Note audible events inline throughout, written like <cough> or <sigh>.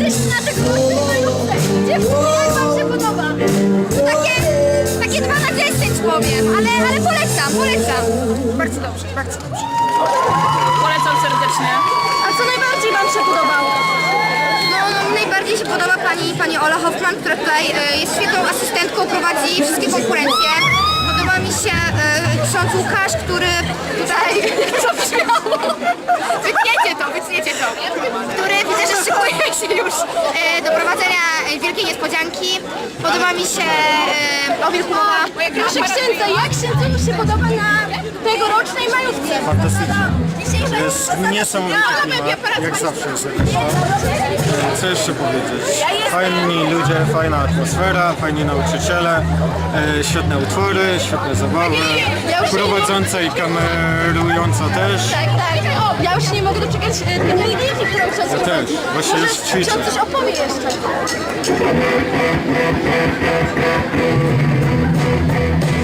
jesteście na. Dziewczyny, jak wam się podoba? Takie, takie 2 na 10 powiem, ale, ale polecam, polecam. Bardzo dobrze, bardzo dobrze. Polecam serdecznie. A co najbardziej wam się podobało? No, no najbardziej się podoba pani, pani Ola Hoffman, która tutaj e, jest świetną asystentką, prowadzi wszystkie konkurencje. Podoba mi się e, ksiądz Łukasz, który tutaj... Co przyjało? Wytniecie to, wytniecie to. Który widzę, że szykuje się już e, do prowadzenia e, wielkiej niespodzianki. Podoba mi się o wilku mowa. Proszę księdza, jak księdzu się podoba na tegorocznej majówce? Fantastycznie. Jest niesamowity klimat, jak zawsze jest tam. Co jeszcze powiedzieć? Fajni ludzie, fajna atmosfera, fajni nauczyciele, e, świetne utwory, świetne zabawy, prowadząca i kamerująca też. Tak, tak. O, ja już nie mogę doczekać e, tej melodii, którą ksiądz Ja też. Właśnie już ćwiczę. Ksiądz coś opowie jeszcze. Thank you.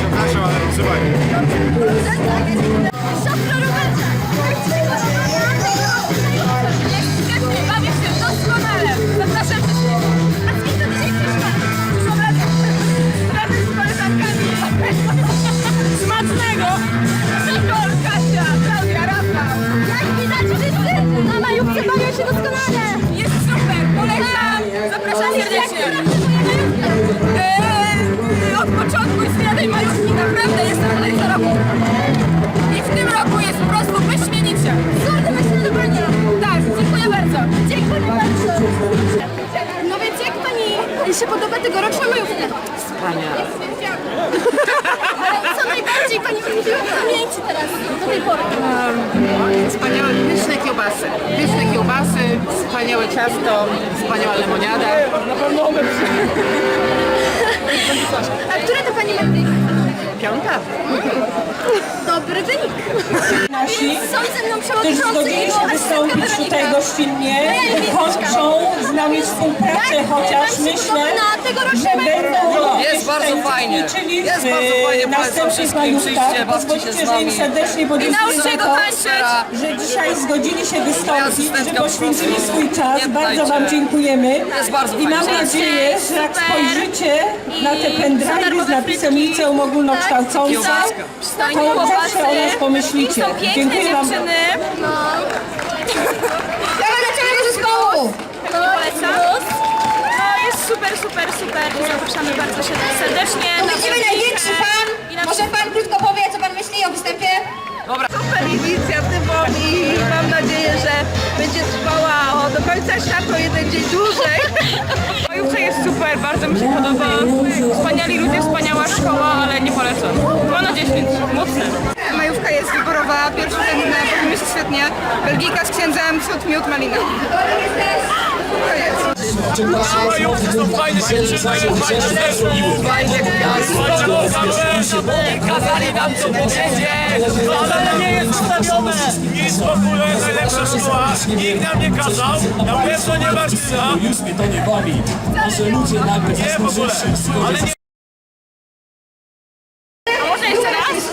Pani się podoba tegoroczna majówka? Wspaniale. Ale co najbardziej pani utkwiła w pamięci teraz do tej pory? Wspaniałe, pyszne kiełbasy. Pyszne kiełbasy, wspaniałe ciasto, wspaniała lemoniada. A które to pani? Piąta. Dobry wynik. Nasi, Są ze mną którzy przewodniczący zgodzili się wystąpić tutaj gościnnie, kończą z nami współpracę, chociaż myślę, że będą Jest bardzo fajnie. Jest w bardzo fajnie, polecam następnych wszystkim, przyjdźcie, bawcie się z że im nami. serdecznie podziękuję nauczcie za go to, tańczyć. że dzisiaj zgodzili się wystąpić, że asystentka poświęcili swój czas. nie Bardzo Wam dziękujemy. Jest bardzo I mam fajnie. nadzieję, że jak Super. spojrzycie na te I pendrive'y z darmowe napisem frytki. liceum ogólnokształcące, Kiełbaska. to zawsze o nas pomyślicie. Są piękne Dziękuję Wam. dziewczyny. Dawaj do ciebie zespołu. Polecam. No jest super, super, super. I zapraszamy bardzo się serdecznie. wielką największy na Może pan krótko powie, co pan myśli o występie? super inicjatywą i mam nadzieję, że będzie trwała o, do końca świata jeden dzień dłużej. <laughs> Majówka jest super, bardzo mi się podoba. Wspaniali ludzie, wspaniała szkoła, ale nie polecam. 2 na 10, mocne. Majówka jest wyborowa, pierwszorzędna, powinno się świetnie. Belgijka z księdzem, cud, miód, malina. To jest. Majówki są fajne dziewczyny, fajne zespół, fajne Kazali nam co powiedzieć, ale nie jest ustawione. Nic w ogóle, najlepsza szkoła, nikt nam nie kazał, na pewno nie to nie bawi. Może Nie w ogóle, ale nie może jeszcze raz?